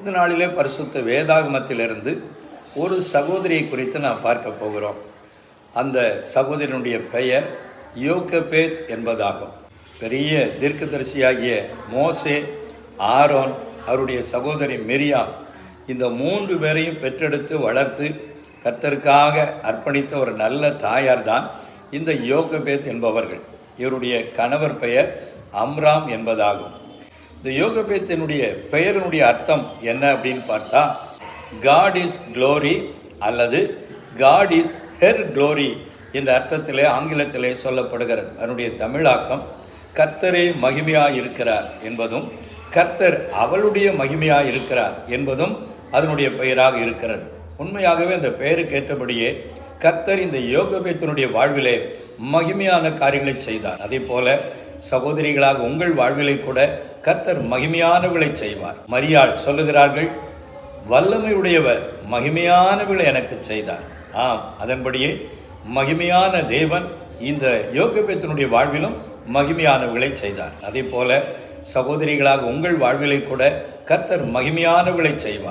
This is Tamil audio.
இந்த நாளிலே பரிசுத்த வேதாகமத்திலிருந்து ஒரு சகோதரியை குறித்து நாம் பார்க்க போகிறோம். அந்த சகோதரனுடைய பெயர் யோகபேத் என்பதாகும். பெரிய தீர்க்கதரிசியாகிய மோசே ஆரோன் அவருடைய சகோதரி மெரியாம் இந்த மூன்று பேரையும் பெற்றெடுத்து வளர்த்து கத்தருக்காக அர்ப்பணித்த ஒரு நல்ல தாயார் தான் இந்த யோகபேத் என்பவர்கள். இவருடைய கணவர் பெயர் அம்ராம் என்பதாகும். இந்த யோகபேத்தினுடைய பெயரினுடைய அர்த்தம் என்ன அப்படின்னு பார்த்தா காட் இஸ் க்ளோரி அல்லது காட் இஸ் ஹெர் க்ளோரி என்ற அர்த்தத்திலே ஆங்கிலத்திலே சொல்லப்படுகிறது. அதனுடைய தமிழாக்கம் கர்த்தரே மகிமையாக இருக்கிறார் என்பதும் கர்த்தர் அவளுடைய மகிமையாக இருக்கிறார் என்பதும் அதனுடைய பெயராக இருக்கிறது. உண்மையாகவே அந்த பெயருக்கு ஏற்றபடியே கர்த்தர் இந்த யோகபேத்தினுடைய வாழ்விலே மகிமையான காரியங்களை செய்தார். அதே போல சகோதரிகளாக உங்கள் வாழ்விலை கூட கர்த்தர் மகிமையானவர்களை செய்வார். மரியாள் சொல்லுகிறார்கள் வல்லமையுடையவர் மகிமையானவர்களை எனக்கு செய்தார். ஆம் அதன்படியே மகிமையான தேவன் இந்த யோகபேத்தனுடைய வாழ்விலும் மகிமையானவர்களை செய்தார். அதே போல சகோதரிகளாக உங்கள் வாழ்விலை கூட கர்த்தர் மகிமையானவர்களை செய்வார்.